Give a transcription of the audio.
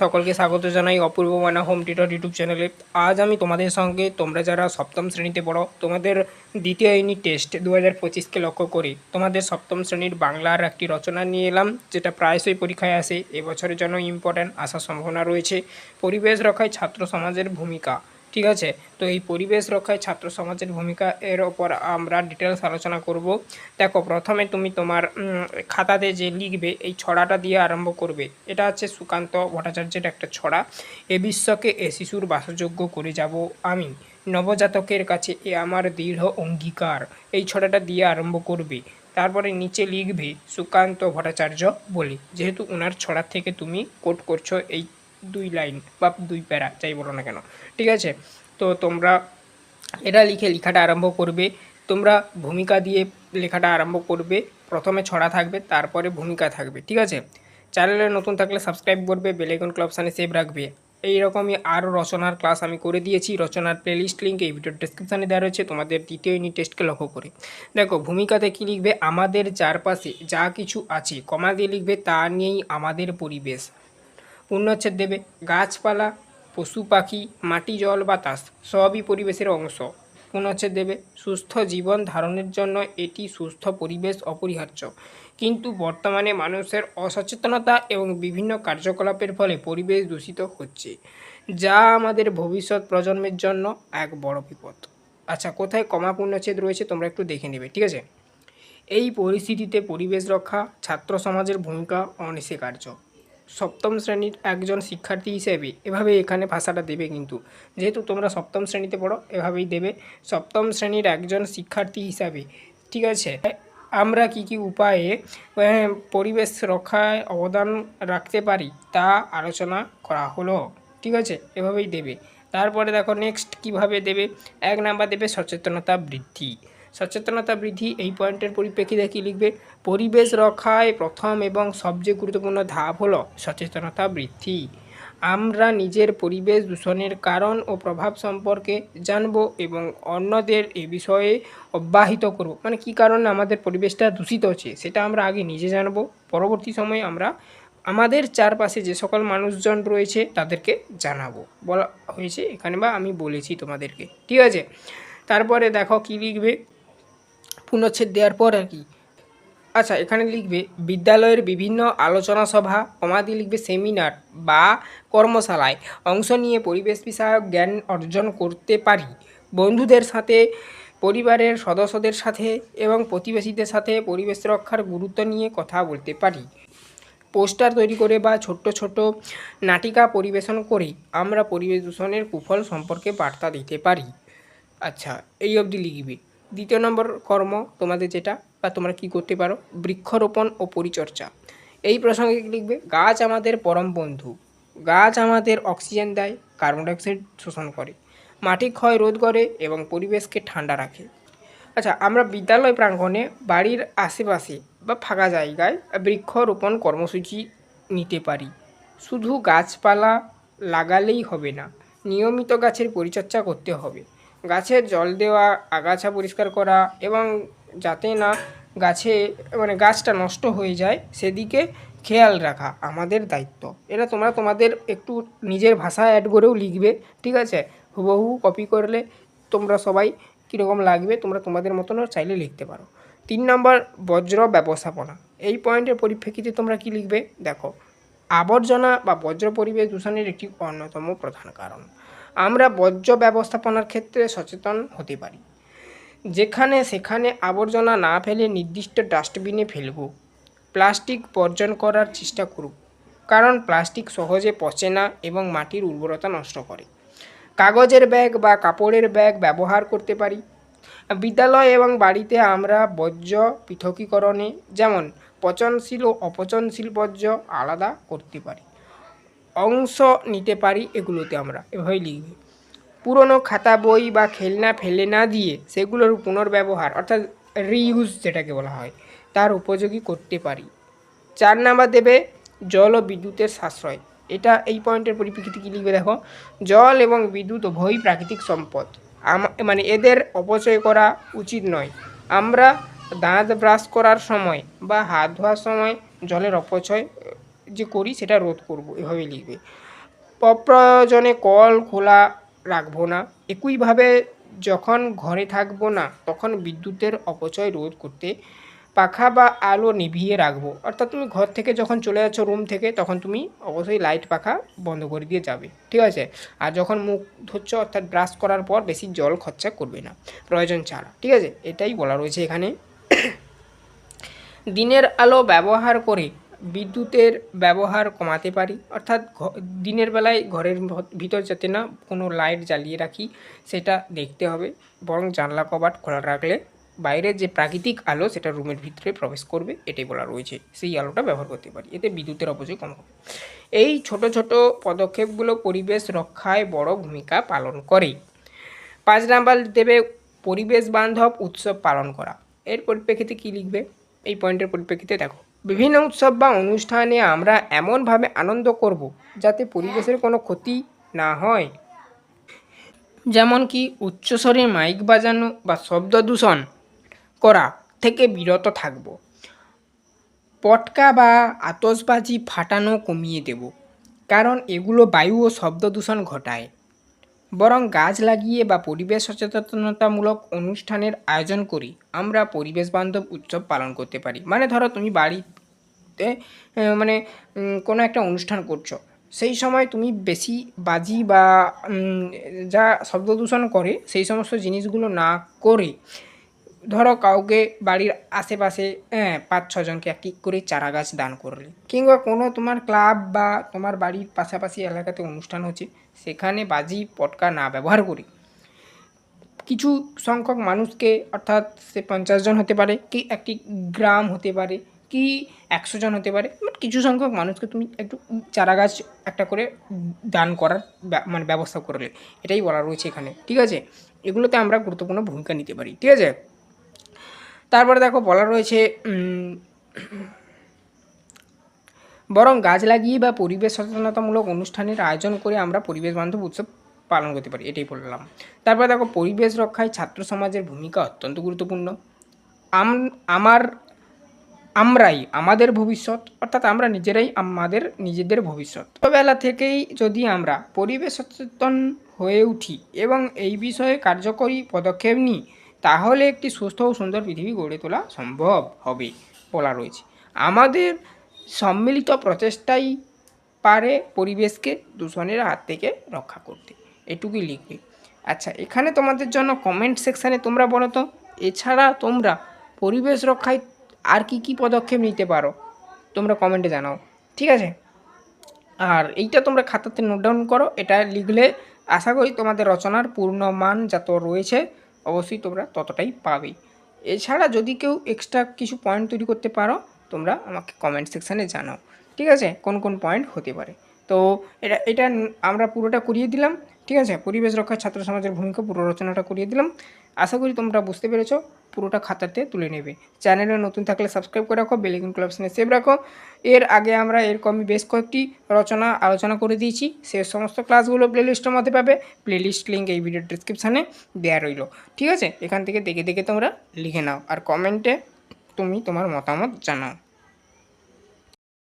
সকলকে স্বাগত জানাই অপূর্ব মানা হোম টিটার ইউটিউব চ্যানেলে। আজ আমি তোমাদের সঙ্গে, তোমরা যারা সপ্তম শ্রেণীতে পড়ো, তোমাদের দ্বিতীয় ইউনিট টেস্ট দু হাজার পঁচিশকে লক্ষ্য করে। তোমাদের সপ্তম শ্রেণির বাংলার একটি রচনা নিয়ে এলাম, যেটা প্রায়শই পরীক্ষায় আসে। এবছরের জন্য ইম্পর্ট্যান্ট আসার সম্ভাবনা রয়েছে। পরিবেশ রক্ষায় ছাত্র সমাজের ভূমিকা। ঠিক আছে? তো এই পরিবেশ রক্ষায় ছাত্র সমাজের ভূমিকা এর ওপর আমরা ডিটেলস আলোচনা করব। দেখো, প্রথমে তুমি তোমার খাতাতে যে লিখবে, এই ছড়াটা দিয়ে আরম্ভ করবে। এটা হচ্ছে সুকান্ত ভট্টাচার্যের একটা ছড়া। এ বিশ্বকে এ শিশুর বাসযোগ্য করে যাব আমি। নবজাতকের কাছে এ আমার দৃঢ় অঙ্গীকার। এই ছড়াটা দিয়ে আরম্ভ করবে। তারপরে নিচে লিখবে সুকান্ত ভট্টাচার্য বলে। যেহেতু ওনার ছড়া থেকে তুমি কোট করছ, এই দুই লাইন বা দুই প্যারা, যাই বলো না কেন। ঠিক আছে? তো তোমরা এটা লিখে লেখাটা আরম্ভ করবে। তোমরা ভূমিকা দিয়ে লেখাটা আরম্ভ করবে। প্রথমে ছড়া থাকবে, তারপরে ভূমিকা থাকবে। ঠিক আছে? চ্যানেলে নতুন থাকলে সাবস্ক্রাইব করবে বেলেগন ক্লাবসানে সেভ রাখবে। এই রকমই আরও রচনার ক্লাস আমি করে দিয়েছি। রচনার প্লেলিস্ট লিঙ্ক এই ভিডিওর ডিসক্রিপশানে দেওয়া রয়েছে। তোমাদের দ্বিতীয় ইউনিট টেস্টকে লক্ষ্য করে। দেখো, ভূমিকাতে কী লিখবে? আমাদের চারপাশে যা কিছু আছে, কমা দিয়ে লিখবে, তা নিয়েই আমাদের পরিবেশ। পূর্ণচ্ছেদ দেবে। গাছপালা, পশু পাখি, মাটি, জল বাতাস সবই পরিবেশের অংশ। পূর্ণচ্ছেদ দেবে। সুস্থ জীবন ধারণের জন্য এটি সুস্থ পরিবেশ অপরিহার্য। কিন্তু বর্তমানে মানুষের অসচেতনতা এবং বিভিন্ন কার্যকলাপের ফলে পরিবেশ দূষিত হচ্ছে, যা আমাদের ভবিষ্যৎ প্রজন্মের জন্য এক বড় বিপদ। আচ্ছা কোথায় কমা পূর্ণচ্ছেদ রয়েছে তোমরা একটু দেখে নেবে, ঠিক আছে? এই পরিস্থিতিতে পরিবেশ রক্ষা ছাত্র সমাজের ভূমিকা অনস্বীকার্য। সপ্তম শ্রেণির একজন শিক্ষার্থী হিসেবে এভাবে এখানে ভাষাটা দেবে কিন্তু। যেহেতু তোমরা সপ্তম শ্রেণীতে পড়ো, এভাবেই দেবে। সপ্তম শ্রেণির একজন শিক্ষার্থী হিসাবে, ঠিক আছে? আমরা কি কি উপায়ে পরিবেশ রক্ষায় অবদান রাখতে পারি তা আলোচনা করা হলো, ঠিক আছে? এভাবেই দেবে। তারপরে দেখো নেক্সট কীভাবে দেবে? এক নাম্বার দেবে সচেতনতা বৃদ্ধি। সচেতনতা বৃদ্ধি, এই পয়েন্টের পরিপ্রেক্ষিতে কী লিখবে? পরিবেশ রক্ষায় প্রথম এবং সবচেয়ে গুরুত্বপূর্ণ ধাপ হলো সচেতনতা বৃদ্ধি। আমরা নিজের পরিবেশ দূষণের কারণ ও প্রভাব সম্পর্কে জানব এবং অন্যদের এ বিষয়ে অব্যাহিত করব। মানে কী কারণে আমাদের পরিবেশটা দূষিত হচ্ছে, সেটা আমরা আগে নিজে জানব। পরবর্তী সময়ে আমরা আমাদের চারপাশে যে সকল মানুষজন রয়েছে তাদেরকে জানাব। বলা হয়েছে এখানে বা আমি বলেছি তোমাদেরকে। ঠিক আছে? তারপরে দেখো কী লিখবে? পুনচ্ছেদ দেওয়ার পর আর কি। আচ্ছা এখানে লিখবে, বিদ্যালয়ের বিভিন্ন আলোচনা সভা কমাদি লিখবে সেমিনার বা কর্মশালায় অংশ নিয়ে পরিবেশ বিষয়ক জ্ঞান অর্জন করতে পারি। বন্ধুদের সাথে, পরিবারের সদস্যদের সাথে এবং প্রতিবেশীদের সাথে পরিবেশ রক্ষার গুরুত্ব নিয়ে কথা বলতে পারি। পোস্টার তৈরি করে বা ছোট্ট ছোট নাটিকা পরিবেশন করে আমরা পরিবেশ দূষণের কুফল সম্পর্কে বার্তা দিতে পারি। আচ্ছা এই অবধি লিখবে। দ্বিতীয় নম্বর কর্ম তোমাদের যেটা বা তোমরা কি করতে পারো? বৃক্ষরোপণ ও পরিচর্যা। এই প্রসঙ্গে লিখবে? গাছ আমাদের পরম বন্ধু। গাছ আমাদের অক্সিজেন দেয়, কার্বন ডাইঅক্সাইড শোষণ করে। মাটি ক্ষয় রোধ করে এবং পরিবেশকে ঠান্ডা রাখে। আচ্ছা আমরা বিদ্যালয় প্রাঙ্গণে বাড়ির আশেপাশে বা ফাঁকা জায়গায় বৃক্ষরোপণ কর্মসূচি নিতে পারি। শুধু গাছপালা লাগালেই হবে না, নিয়মিত গাছের পরিচর্যা করতে হবে। গাছের জল দেওয়া, আগাছা পরিষ্কার করা এবং যাতে না গাছে মানে গাছটা নষ্ট হয়ে যায়, সেদিকে খেয়াল রাখা আমাদের দায়িত্ব। এটা তোমরা তোমাদের একটু নিজের ভাষা অ্যাড করেও লিখবে, ঠিক আছে? হুবহু কপি করলে তোমরা সবাই কীরকম লাগবে, তোমরা তোমাদের মতনও চাইলে লিখতে পারো। তিন নম্বর, বজ্র ব্যবস্থাপনা। এই পয়েন্টের পরিপ্রেক্ষিতে তোমরা কি লিখবে? দেখো, আবর্জনা বা বজ্র পরিবেশ দূষণের একটি অন্যতম প্রধান কারণ। আমরা বর্জ্য ব্যবস্থাপনার ক্ষেত্রে সচেতন হতে পারি। যেখানে সেখানে আবর্জনা না ফেলে নির্দিষ্ট ডাস্টবিনে ফেলব। প্লাস্টিক বর্জন করার চেষ্টা করুক কারণ প্লাস্টিক সহজে পচে না এবং মাটির উর্বরতা নষ্ট করে। কাগজের ব্যাগ বা কাপড়ের ব্যাগ ব্যবহার করতে পারি। বিদ্যালয় এবং বাড়িতে আমরা বর্জ্য পৃথকীকরণে যেমন পচনশীল ও অপচনশীল বর্জ্য আলাদা করতে পারি। অংশ নিতে পারি এগুলোতে আমরা, এভাবেই লিখবে। পুরনো খাতা, বই বা খেলনা ফেলে না দিয়ে সেগুলোর পুনর্ব্যবহার, অর্থাৎ রিইউজ যেটাকে বলা হয়, তার উপযোগী করতে পারি। চার নাম্বার দেবে জল ও বিদ্যুতের সাশ্রয়। এটা এই পয়েন্টের পরিপ্রেক্ষিতে কী লিখবে দেখো? জল এবং বিদ্যুৎ উভয়ই প্রাকৃতিক সম্পদ। মানে এদের অপচয় করা উচিত নয়। আমরা দাঁত ব্রাশ করার সময় বা হাত ধোয়ার সময় জলের অপচয় যে করি সেটা রোধ করব, এভাবেই লিখবে। অপ্রয়োজনে কল খোলা রাখব না। একইভাবে যখন ঘরে থাকব না, তখন বিদ্যুতের অপচয় রোধ করতে পাখা বা আলো নিভিয়ে রাখব। অর্থাৎ তুমি ঘর থেকে যখন চলে যাচ্ছ রুম থেকে, তখন তুমি অবশ্যই লাইট পাখা বন্ধ করে দিয়ে যাবে। ঠিক আছে? আর যখন মুখ ধুচ্ছ, অর্থাৎ ব্রাশ করার পর বেশি জল খরচা করবে না। প্রয়োজন ছাড়া। ঠিক আছে? এটাই বলা রয়েছে এখানে। দিনের আলো ব্যবহার করে বিদ্যুতের ব্যবহার কমাতে পারি। অর্থাৎ দিনের বেলায় ঘরের ভিতর যাতে না কোনো লাইট জ্বালিয়ে রাখি, সেটা দেখতে হবে। বরং জানলা কবাট খোলা রাখলে বাইরের যে প্রাকৃতিক আলো, সেটা রুমের ভিতরে প্রবেশ করবে, এটাই বলা রয়েছে। সেই আলোটা ব্যবহার করতে পারি। এতে বিদ্যুতের অপচয় কম হবে। এই ছোট ছোট পদক্ষেপগুলো পরিবেশ রক্ষায় বড় ভূমিকা পালন করে। পাঁচ নাম্বার দেবে পরিবেশ বান্ধব উৎসব পালন করা। এর পরিপ্রেক্ষিতে কী লিখবে? এই পয়েন্টের পরিপ্রেক্ষিতে দেখো। বিভিন্ন উৎসব বা অনুষ্ঠানে আমরা এমনভাবে আনন্দ করব যাতে পরিবেশের কোনো ক্ষতি না হয়। যেমন কি উচ্চস্বরে মাইক বাজানো বা শব্দ দূষণ করা থেকে বিরত থাকব। পটকা বা আতসবাজি ফাটানো কমিয়ে দেব। কারণ এগুলো বায়ু ও শব্দ দূষণ ঘটায়। বরং গাছ লাগিয়ে বা পরিবেশ সচেতনতামূলক অনুষ্ঠানের আয়োজন করি। আমরা পরিবেশ বান্ধব উৎসব পালন করতে পারি। মানে ধরো তুমি বাড়িতে মানে কোনো একটা অনুষ্ঠান করছ। সেই সময় তুমি বেশি বাজি বা যা শব্দ দূষণ করে, সেই সমস্ত জিনিসগুলো না করে ধরো কাউকে বাড়ির আশেপাশে হ্যাঁ পাঁচ ছজনকে একটি করে চারা গাছ দান করলে। কিংবা কোনো তোমার ক্লাব বা তোমার বাড়ির পাশাপাশি এলাকাতে অনুষ্ঠান হচ্ছে, সেখানে বাজি, পটকা না ব্যবহার করে কিছু সংখ্যক মানুষকে, অর্থাৎ সে পঞ্চাশ জন হতে পারে, কি একটি গ্রাম হতে পারে, কি একশো জন হতে পারে বাট কিছু সংখ্যক মানুষকে তুমি একটু চারা গাছ একটা করে দান করার মানে ব্যবস্থা করলে। এটাই বলা রয়েছে এখানে, ঠিক আছে? এগুলোতে আমরা গুরুত্বপূর্ণ ভূমিকা নিতে পারি, ঠিক আছে? তারপরে দেখো বলা রয়েছে বরং গাছ লাগিয়ে বা পরিবেশ সচেতনতামূলক অনুষ্ঠানের আয়োজন করে আমরা পরিবেশ বান্ধব উৎসব পালন করতে পারি, এটাই বললাম। তারপরে দেখো, পরিবেশ রক্ষায় ছাত্র সমাজের ভূমিকা অত্যন্ত গুরুত্বপূর্ণ। আম, আমার, আমরাই আমাদের ভবিষ্যৎ, অর্থাৎ আমরা নিজেরাই আমাদের নিজেদের ভবিষ্যৎ। ছোটবেলা থেকেই যদি আমরা পরিবেশ সচেতন হয়ে উঠি এবং এই বিষয়ে কার্যকরী পদক্ষেপ নিই তাহলে একটি সুস্থ ও সুন্দর পৃথিবী গড়ে তোলা সম্ভব হবে, বলা রয়েছে। আমাদের সম্মিলিত প্রচেষ্টাই পারে পরিবেশকে দূষণের হাত থেকে রক্ষা করতে। এটুকুই লিখবে। আচ্ছা এখানে তোমাদের জন্য কমেন্ট সেকশানে তোমরা বলো তো, এছাড়া তোমরা পরিবেশ রক্ষায় আর কি কি পদক্ষেপ নিতে পারো, তোমরা কমেন্টে জানাও, ঠিক আছে? আর এইটা তোমরা খাতাতে নোট ডাউন করো, এটা লিখলে আশা করি তোমাদের রচনার পূর্ণ মান যত রয়েছে অবশ্যই তোমরা ততটাই পাবে। এছাড়া যদি কেউ এক্সট্রা কিছু পয়েন্ট তৈরি করতে পারো, তোমরা আমাকে কমেন্ট সেকশানে জানাও। ঠিক আছে? কোন কোন পয়েন্ট হতে পারে। তো এটা এটা আমরা পুরোটা করিয়ে দিলাম। ঠিক আছে? পরিবেশ রক্ষায় ছাত্র সমাজের ভূমিকা পুরো রচনাটা করিয়ে দিলাম। আশা করি তোমরা বুঝতে পেরেছ। পুরোটা খাতাতে তুলে নেবে। চ্যানেলে নতুন থাকলে সাবস্ক্রাইব করে রাখো বেলিগুন ক্লাবসনে সেভ রাখো। এর আগে আমরা এরকমই বেশ কয়েকটি রচনা আলোচনা করে দিয়েছি। সে সমস্ত ক্লাসগুলো প্লেলিস্টের মধ্যে পাবে। প্লেলিস্ট লিঙ্ক এই ভিডিও ডিসক্রিপশানে দেওয়া রইল। ঠিক আছে? এখান থেকে দেখে দেখে তোমরা লিখে নাও। আর কমেন্টে তুমি তোমার মতামত জানাও।